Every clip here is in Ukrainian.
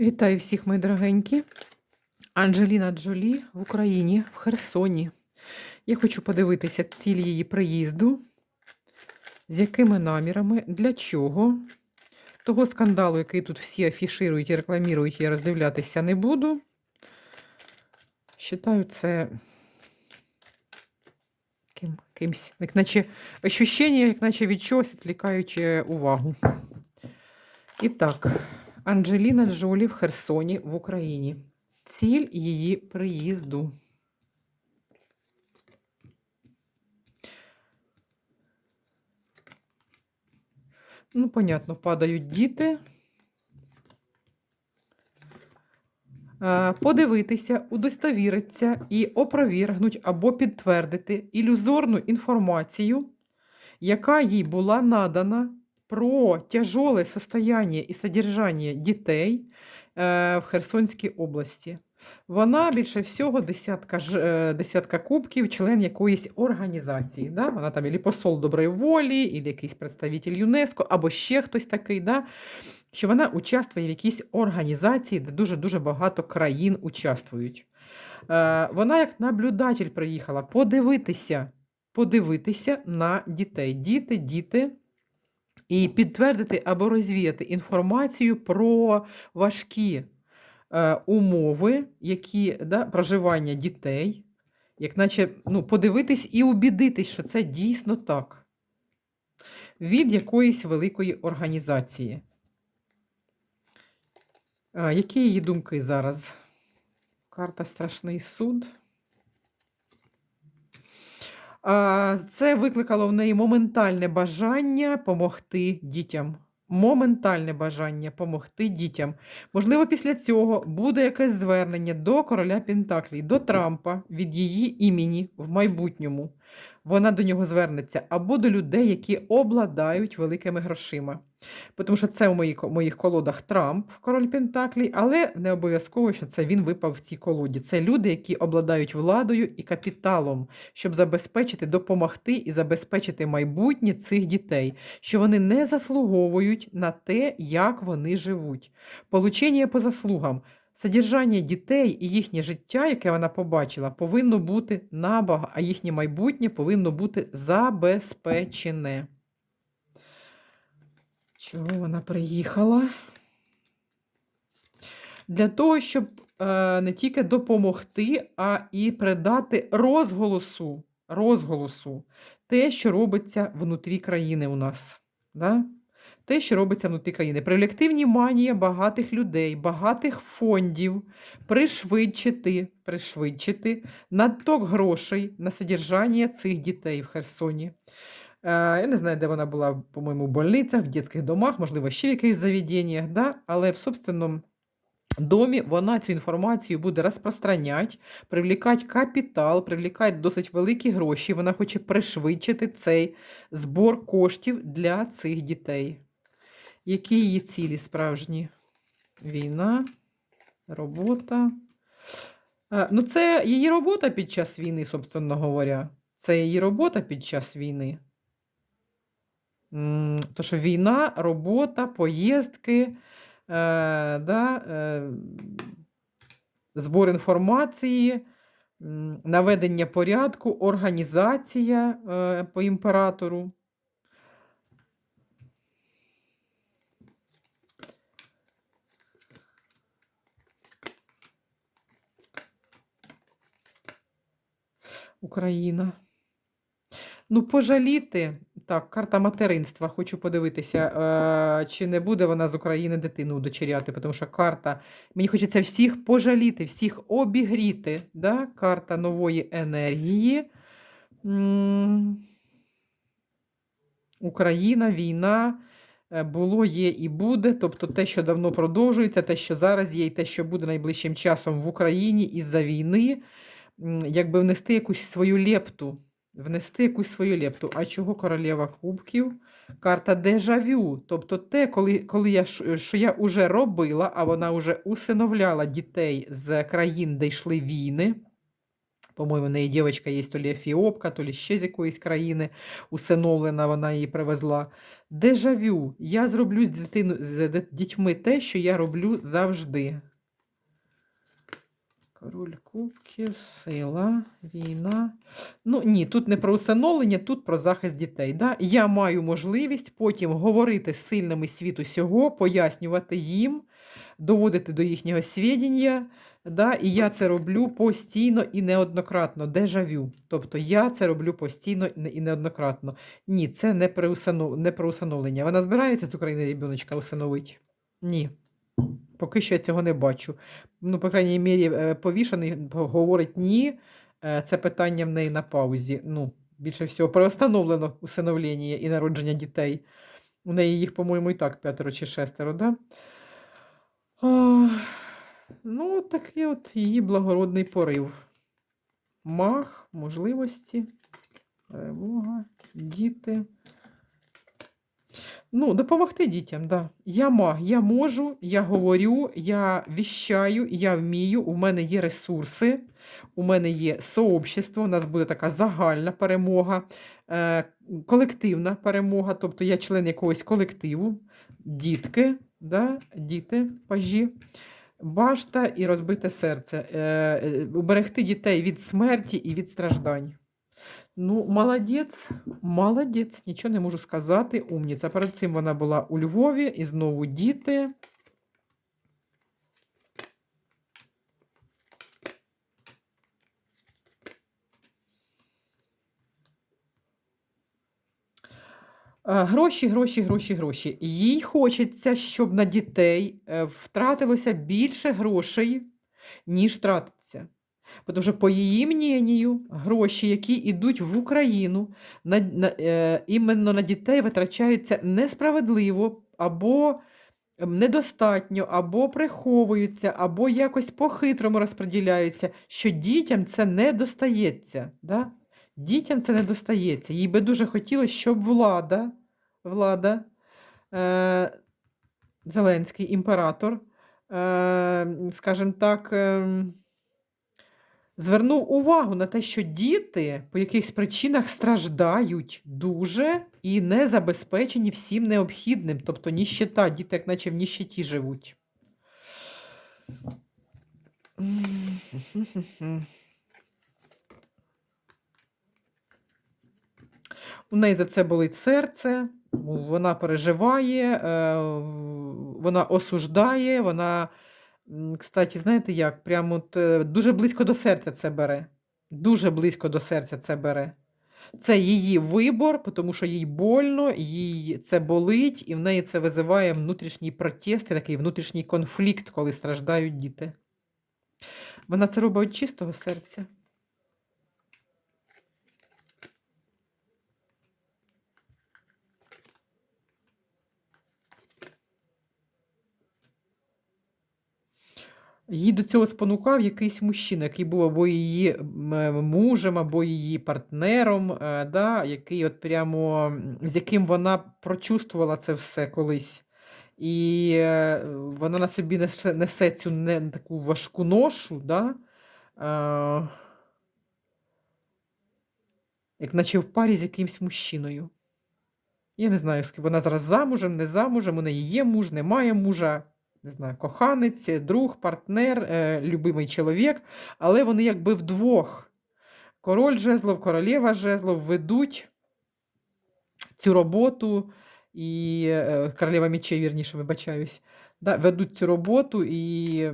Вітаю всіх, мої дорогенькі. Анджеліна Джолі в Україні, в Херсоні. Я хочу подивитися ціль її приїзду, з якими намірами, для чого. Того скандалу, який тут всі афіширують і рекламують, я роздивлятися не буду. Считаю це ким, кимсь, як наче ощущення, як наче від чогось відвлікають е, увагу. І так. Анджеліна Джолі в Херсоні в Україні. Ціль її приїзду. Ну, понятно, падають діти. Подивитися, удостовіритися і опровергнуть або підтвердити ілюзорну інформацію, яка їй була надана про тяжелое состояние і содержання дітей е, в Херсонській області. Вона більше всього десятка, е, десятка кубків, член якоїсь організації. Да? Вона там і посол доброї волі, і якийсь представитель ЮНЕСКО, або ще хтось такий. Да? Що вона участвує в якійсь організації, де дуже-дуже багато країн участвують. Е, Вона як наблюдатель приїхала подивитися, подивитися на дітей. Діти, діти і підтвердити або розвіяти інформацію про важкі е, умови, які да, проживання дітей, як наче ну, подивитись і убідитись, що це дійсно так. Від якоїсь великої організації. Е, які її думки зараз? Карта Страшний суд. Це викликало в неї моментальне бажання помогти дітям. Моментальне бажання помогти дітям. Можливо, після цього буде якесь звернення до короля Пентаклій, до Трампа від її імені в майбутньому. Вона до нього звернеться або до людей, які обладають великими грошима. Тому що це у моїх, моїх колодах Трамп, король Пентаклій, але не обов'язково, що це він випав в цій колоді. Це люди, які обладають владою і капіталом, щоб забезпечити, допомогти і забезпечити майбутнє цих дітей, що вони не заслуговують на те, як вони живуть. Получення по заслугам. Содержання дітей і їхнє життя, яке вона побачила, повинно бути набага, а їхнє майбутнє повинно бути забезпечене. Чого вона приїхала? Для того, щоб е, не тільки допомогти, а і придати розголосу, розголосу те, що робиться внутрі країни у нас. Да? Те, що робиться внутрі країни. Привлекти внимання багатих людей, багатих фондів, пришвидшити, пришвидшити надток грошей на содержання цих дітей в Херсоні. Е, Я не знаю, де вона була, по-моєму, в больницях, в дитячих домах, можливо, ще в якихось заведеннях, да? але в собственному домі вона цю інформацію буде розпространяти, привлікати капітал, привлікати досить великі гроші. Вона хоче пришвидшити цей збор коштів для цих дітей. Які її цілі справжні? Війна, робота. Е, Ну, це її робота під час війни, собственно говоря. Це її робота під час війни. То що війна, робота, поїздки, е, да, е, збор інформації, наведення порядку, організація е, по імператору. Україна. Ну, пожаліти. Так, карта материнства. Хочу подивитися, е, чи не буде вона з України дитину удочеряти, тому що карта. Мені хочеться всіх пожаліти, всіх обігріти. Да? Карта нової енергії. Україна, війна. е, Було, є і буде. Тобто те, що давно продовжується, те, що зараз є, і те, що буде найближчим часом в Україні із-за війни, якби внести якусь свою лепту внести якусь свою лепту. А чого королева кубків? Карта дежавю. Тобто те, коли, коли я, що я вже робила, а вона вже усиновляла дітей з країн, де йшли війни. По-моєму, в неї дівчинка є то лі Ефіопка, то лі ще з якоїсь країни усиновлена, вона її привезла. Дежавю. Я зроблю з, дитину, з дітьми те, що я роблю завжди. Король кубків, сила, війна. Ну ні, тут не про усиновлення, тут про захист дітей. Да? Я маю можливість потім говорити з сильними світу сього, пояснювати їм, доводити до їхнього свідіння. Да? І я це роблю постійно і неоднократно. Дежавю. Тобто я це роблю постійно і неоднократно. Ні, це не про, усинов... усиновлення. Вона збирається з України ребеночка усиновить? Ні. Поки що я цього не бачу. Ну, по крайній мірі, е, повішаний говорить ні. Е, Це питання в неї на паузі. Ну, більше всього, переустановлено усиновлення і народження дітей. У неї їх, по-моєму, і так п'ятеро чи шестеро, да? А, ну, такий от її благородний порив. Мах, можливості, перемога, діти. Ну, допомогти дітям, да. Я маг, я можу, я говорю, я віщаю, я вмію, у мене є ресурси, у мене є сообщество, у нас буде така загальна перемога, е, колективна перемога, тобто я член якогось колективу, дітки, да, діти, пажі, башта і розбите серце. Е, е, уберегти дітей від смерті і від страждань. Ну, молодець, молодець, нічого не можу сказати. Умніця. Перед цим вона була у Львові і знову діти. Гроші, гроші, гроші, гроші. Їй хочеться, щоб на дітей е, втратилося більше грошей, ніж тратиться. Тому що, по її мнению, гроші, які йдуть в Україну, на, на, е, іменно на дітей витрачаються несправедливо або недостатньо, або приховуються, або якось по-хитрому розподіляються, що дітям це не достається. Да? Дітям це не достається. Їй би дуже хотілося, щоб влада, влада е, Зеленський імператор, е, скажімо так, е, звернув увагу на те, що діти по якихось причинах страждають дуже і не забезпечені всім необхідним. Тобто ніщета, діти, як наче в ніщеті живуть. У неї за це болить серце, вона переживає, е, вона осуждає, вона, кстати, знаєте як, прямо от, е, дуже близько до серця це бере. Дуже близько до серця це бере. Це її вибор, тому що їй больно, їй це болить, і в неї це визиває внутрішній протест, і такий внутрішній конфлікт, коли страждають діти. Вона це робить чистого серця. Її до цього спонукав якийсь мужчина, який був або її е, мужем, або її партнером, е, да, який от прямо, з яким вона прочувствувала це все колись. І е, вона на собі несе, несе цю не, таку важку ношу, да, е, як наче в парі з якимсь мужчиною. Я не знаю, вона зараз замужем, не замужем, у неї є муж, немає мужа, не знаю, коханець, друг, партнер, е, любимий чоловік, але вони якби вдвох. Король жезлов, королева жезлов ведуть цю роботу, і е, королева мечей, вірніше, вибачаюсь, да, ведуть цю роботу і,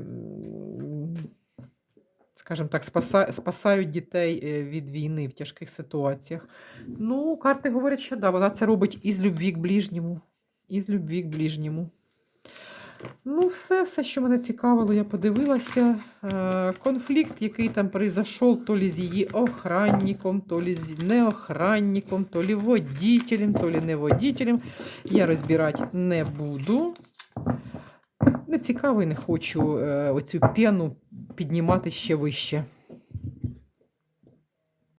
скажімо так, спаса, спасають дітей е, від війни в тяжких ситуаціях. Ну, карти говорять, що да, вона це робить із любві к ближньому. Із любві к ближньому. Ну, все, все, що мене цікавило, я подивилася. Е, конфлікт, який там прийшов, то лі з її охранником, то лі з неохранником, то лі водітелем, то лі не водітелем. Я розбирати не буду. Не цікаво і не хочу е, оцю пену піднімати ще вище.